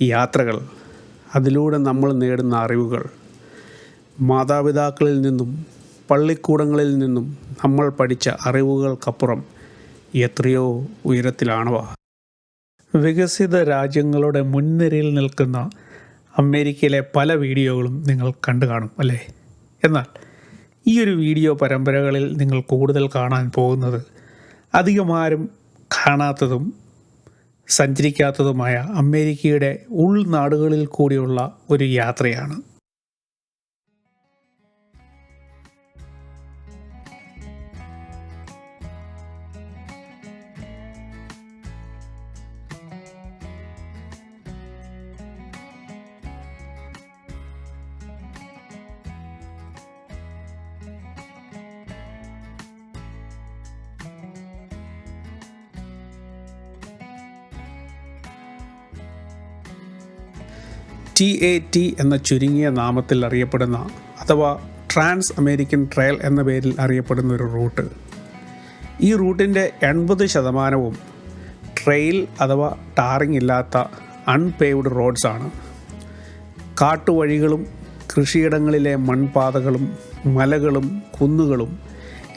യാത്രകൾ അതിലൂടെ നമ്മൾ നേടുന്ന അറിവുകൾ മാതാപിതാക്കളിൽ നിന്നും പള്ളിക്കൂടങ്ങളിൽ നിന്നും നമ്മൾ പഠിച്ച അറിവുകൾക്കപ്പുറം എത്രയോ ഉയരത്തിലാണവ. വികസിത രാജ്യങ്ങളുടെ മുൻനിരയിൽ നിൽക്കുന്ന അമേരിക്കയിലെ പല വീഡിയോകളും നിങ്ങൾ കണ്ടു കാണും അല്ലേ? എന്നാൽ ഈ ഒരു വീഡിയോ പരമ്പരകളിൽ നിങ്ങൾ കൂടുതൽ കാണാൻ പോകുന്നത് അധികമാരും കാണാത്തതും സഞ്ചരിക്കാത്തതുമായ അമേരിക്കയുടെ ഉൾനാടുകളിൽ കൂടിയുള്ള ഒരു യാത്രയാണ്. ടി എ ടി എന്ന ചുരുങ്ങിയ നാമത്തിൽ അറിയപ്പെടുന്ന അഥവാ ട്രാൻസ് അമേരിക്കൻ ട്രയൽ എന്ന പേരിൽ അറിയപ്പെടുന്ന ഒരു റൂട്ട്. ഈ റൂട്ടിന്റെ എൺപത് ശതമാനവും ട്രെയിൽ അഥവാ ടാറിംഗ് ഇല്ലാത്ത അൺപേവ്ഡ് റോഡ്സാണ് കാട്ടുവഴികളും കൃഷിയിടങ്ങളിലെ മൺപാതകളും മലകളും കുന്നുകളും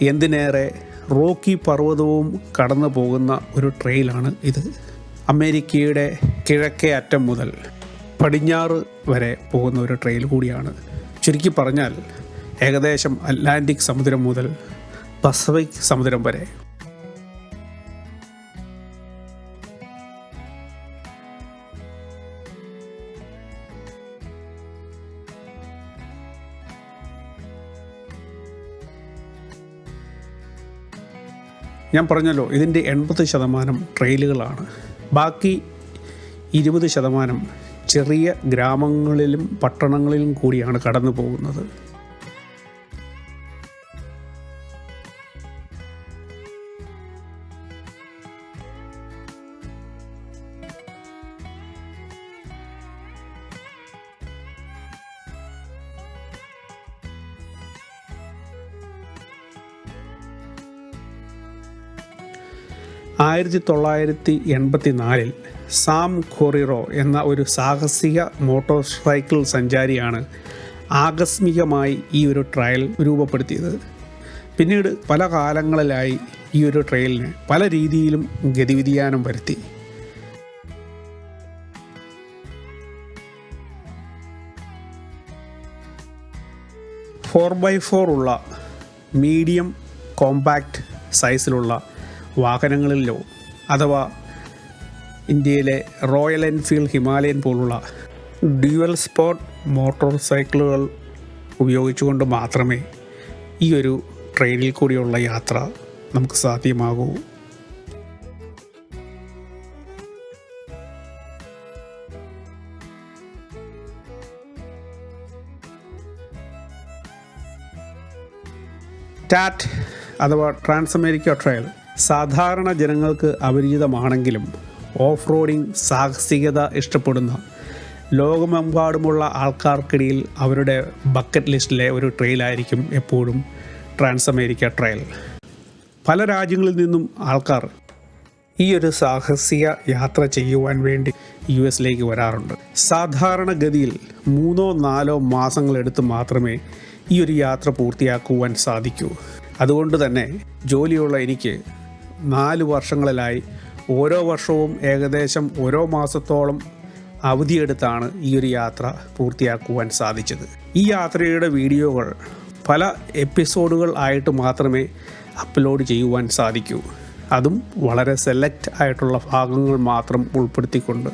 എന്തിനേറെ റോക്കി പർവതവും കടന്നു പോകുന്ന ഒരു ട്രെയിലാണ് ഇത്. അമേരിക്കയുടെ കിഴക്കേ അറ്റം മുതൽ പടിഞ്ഞാറ് വരെ പോകുന്ന ഒരു ട്രെയിൽ കൂടിയാണ്. ചുരുക്കി പറഞ്ഞാൽ ഏകദേശം അറ്റ്ലാന്റിക് സമുദ്രം മുതൽ പസഫിക് സമുദ്രം വരെ. ഞാൻ പറഞ്ഞല്ലോ ഇതിന്റെ എൺപത് ശതമാനം ട്രെയിലുകളാണ് ബാക്കി ഇരുപത് ശതമാനം ചെറിയ ഗ്രാമങ്ങളിലും പട്ടണങ്ങളിലും കൂടിയാണ് കടന്നു പോകുന്നത് ആയിരത്തി തൊള്ളായിരത്തി എൺപത്തി നാലിൽ സാം ഖോറിറോ എന്ന ഒരു സാഹസിക മോട്ടോർ സൈക്കിൾ സഞ്ചാരിയാണ് ആകസ്മികമായി ഈ ഒരു ട്രയൽ രൂപപ്പെടുത്തിയത്. പിന്നീട് പല കാലങ്ങളിലായി ഈ ഒരു ട്രയലിന് പല രീതിയിലും ഗതിവിധിയാനം വരുത്തി. ഫോർ ബൈ ഫോർ ഉള്ള മീഡിയം കോമ്പാക്റ്റ് സൈസിലുള്ള വാഹനങ്ങളിലോ അഥവാ ഇന്ത്യയിലെ റോയൽ എൻഫീൽഡ് ഹിമാലയൻ പോലുള്ള ഡ്യുവൽ സ്പോട്ട് മോട്ടോർ സൈക്കിളുകൾ ഉപയോഗിച്ചുകൊണ്ട് മാത്രമേ ഈ ഒരു ട്രെയിനിൽ കൂടിയുള്ള യാത്ര നമുക്ക് സാധ്യമാകൂ. ടാറ്റ് അഥവാ ട്രാൻസ് അമേരിക്ക ട്രയൽ സാധാരണ ജനങ്ങൾക്ക് അപരിചിതമാണെങ്കിലും ഓഫ് റോഡിംഗ് സാഹസികത ഇഷ്ടപ്പെടുന്ന ലോകമെമ്പാടുമുള്ള ആൾക്കാർക്കിടയിൽ അവരുടെ ബക്കറ്റ് ലിസ്റ്റിലെ ഒരു ട്രെയിലായിരിക്കും എപ്പോഴും ട്രാൻസ് അമേരിക്ക ട്രയൽ. പല രാജ്യങ്ങളിൽ നിന്നും ആൾക്കാർ ഈ ഒരു സാഹസിക യാത്ര ചെയ്യുവാൻ വേണ്ടി യു എസിലേക്ക് വരാറുണ്ട്. സാധാരണഗതിയിൽ മൂന്നോ നാലോ മാസങ്ങളെടുത്ത് മാത്രമേ ഈ ഒരു യാത്ര പൂർത്തിയാക്കുവാൻ സാധിക്കൂ. അതുകൊണ്ട് തന്നെ ജോലിയുള്ള എനിക്ക് നാല് വർഷങ്ങളിലായി ഓരോ വർഷവും ഏകദേശം ഓരോ മാസത്തോളം അവധിയെടുത്താണ് ഈ ഒരു യാത്ര പൂർത്തിയാക്കുവാൻ സാധിച്ചത്. ഈ യാത്രയുടെ വീഡിയോകൾ പല എപ്പിസോഡുകൾ ആയിട്ട് മാത്രമേ അപ്ലോഡ് ചെയ്യുവാൻ സാധിക്കൂ. അതും വളരെ സെലക്ട് ആയിട്ടുള്ള ഭാഗങ്ങൾ മാത്രം ഉൾപ്പെടുത്തിക്കൊണ്ട്.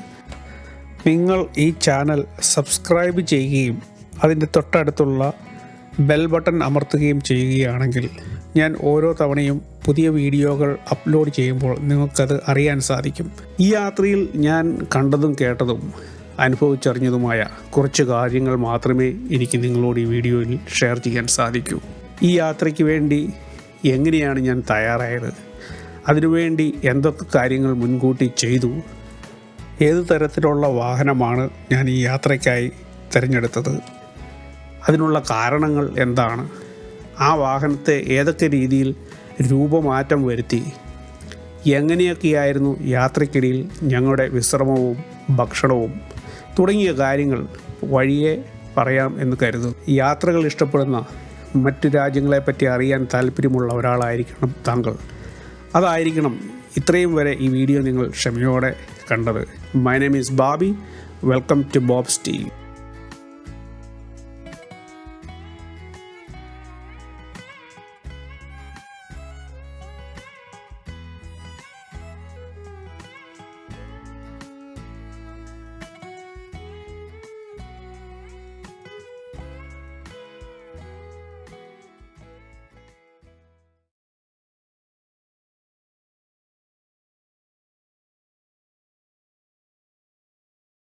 നിങ്ങൾ ഈ ചാനൽ സബ്സ്ക്രൈബ് ചെയ്യുകയും അതിന്റെ തൊട്ടടുത്തുള്ള ബെൽ ബട്ടൺ അമർത്തുകയും ചെയ്യുകയാണെങ്കിൽ ഞാൻ ഓരോ തവണയും പുതിയ വീഡിയോകൾ അപ്ലോഡ് ചെയ്യുമ്പോൾ നിങ്ങൾക്കത് അറിയാൻ സാധിക്കും. ഈ യാത്രയിൽ ഞാൻ കണ്ടതും കേട്ടതും അനുഭവിച്ചറിഞ്ഞതുമായ കുറച്ച് കാര്യങ്ങൾ മാത്രമേ എനിക്ക് നിങ്ങളോട് ഈ വീഡിയോയിൽ ഷെയർ ചെയ്യാൻ സാധിക്കൂ. ഈ യാത്രയ്ക്ക് വേണ്ടി എങ്ങനെയാണ് ഞാൻ തയ്യാറായത്? അതിനുവേണ്ടി എന്തൊക്കെ കാര്യങ്ങൾ മുൻകൂട്ടി ചെയ്തു? ഏത് തരത്തിലുള്ള വാഹനമാണ് ഞാൻ ഈ യാത്രയ്ക്കായി തിരഞ്ഞെടുത്തത്? അതിനുള്ള കാരണങ്ങൾ എന്താണ്? ആ വാഹനത്തെ ഏതൊക്കെ രീതിയിൽ രൂപമാറ്റം വരുത്തി. എങ്ങനെയൊക്കെയായിരുന്നു യാത്രക്കിടയിൽ ഞങ്ങളുടെ വിശ്രമവും ഭക്ഷണവും? തുടങ്ങിയ കാര്യങ്ങൾ വഴിയെ പറയാം എന്ന് കരുതുന്നു. യാത്രകൾ ഇഷ്ടപ്പെടുന്ന മറ്റു രാജ്യങ്ങളെപ്പറ്റി അറിയാൻ താല്പര്യമുള്ള ഒരാളായിരിക്കണം താങ്കൾ. അതായിരിക്കണം ഇത്രയും വരെ ഈ വീഡിയോ നിങ്ങൾ ക്ഷമയോടെ കണ്ടത്. My name is Bobby welcome to Bob's T